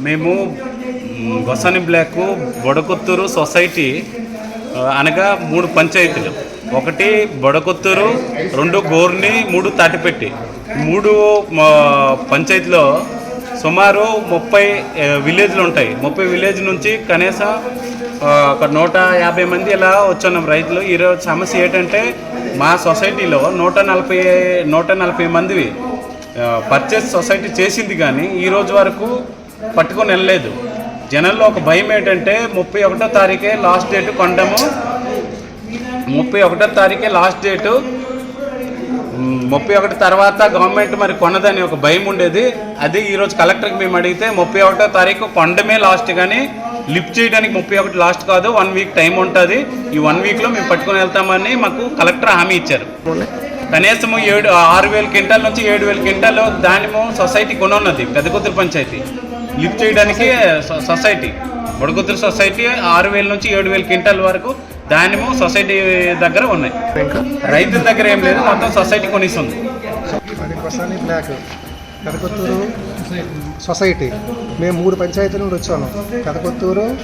మేము మ్, గొసని black బొడకొత్తూరు society అనగా మూడు పంచాయతీలు. ఒకటి బొడకొత్తూరు రెండు గోర్ని మూడు తాటిపెట్టి. మూడు మా, పంచాయతీలో సుమారు ముప్పై విలేజ్లు ఉంటాయి. ముప్పై విలేజ్ నుంచి కనీసం ఒక నూట యాభై మంది ఇలా వచ్చున్నాం రైతులు. ఈరోజు సమస్య ఏంటంటే మా సొసైటీలో నూట నలభై నూట నలభై మందివి పర్చేస్ సొసైటీ చేసింది కానీ ఈరోజు వరకు పట్టుకొని వెళ్ళలేదు. జనంలో ఒక భయం ఏంటంటే ముప్పై ఒకటో తారీఖే లాస్ట్ డేట్ కొండము. ముప్పై ఒకటో తారీఖే లాస్ట్ డేటు. ముప్పై ఒకటి తర్వాత గవర్నమెంట్ మరి కొనదని ఒక భయం ఉండేది. అది ఈరోజు కలెక్టర్కి మేము అడిగితే ముప్పై ఒకటో తారీఖు కొండమే లాస్ట్ కానీ లిఫ్ట్ చేయడానికి ముప్పై ఒకటి లాస్ట్ కాదు వన్ వీక్ టైం ఉంటుంది. ఈ వన్ వీక్లో మేము పట్టుకొని వెళ్తామని మాకు కలెక్టర్ హామీ ఇచ్చారు. కనీసం ఏడు ఆరు వేల క్వింటాల నుంచి ఏడు వేల క్వింటాలు దానిమో సొసైటీ కొనున్నది పెద్దకొత్తూరు పంచాయతీ. లిఫ్ట్ చేయడానికి సొ- సొసైటీ. బుడకొత్తూరు సొసైటీ ఆరు వేల నుంచి ఏడు వేల క్వింటాల వరకు దానిము సొసైటీ దగ్గర ఉన్నాయి. రైతుల దగ్గర ఏం లేదు మొత్తం సొసైటీ కొనిస్తుంది. పెదకొత్తూరు సొసైటీ. మేము మూడు పంచాయతీల నుండి వచ్చాము. పెదకొత్తూరు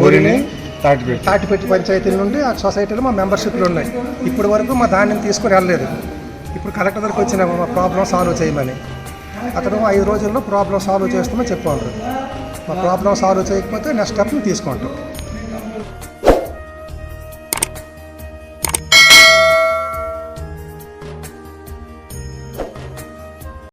గోరిని తాటిపెట్టి తాటిపెట్టి పంచాయతీల నుండి ఆ సొసైటీలో మా మెంబర్షిప్లు ఉన్నాయి. ఇప్పటి వరకు మా ధాన్యం తీసుకొని వెళ్ళలేదు. ఇప్పుడు కలెక్టర్ దగ్గరికి వచ్చిన మా ప్రాబ్లం సాల్వ్ చేయమని. అతను ఐదు రోజుల్లో ప్రాబ్లం సాల్వ్ చేస్తామని చెప్పాడు మా ప్రాబ్లం సాల్వ్ చేయకపోతే నెక్స్ట్ స్టెప్ని తీసుకుంటాం.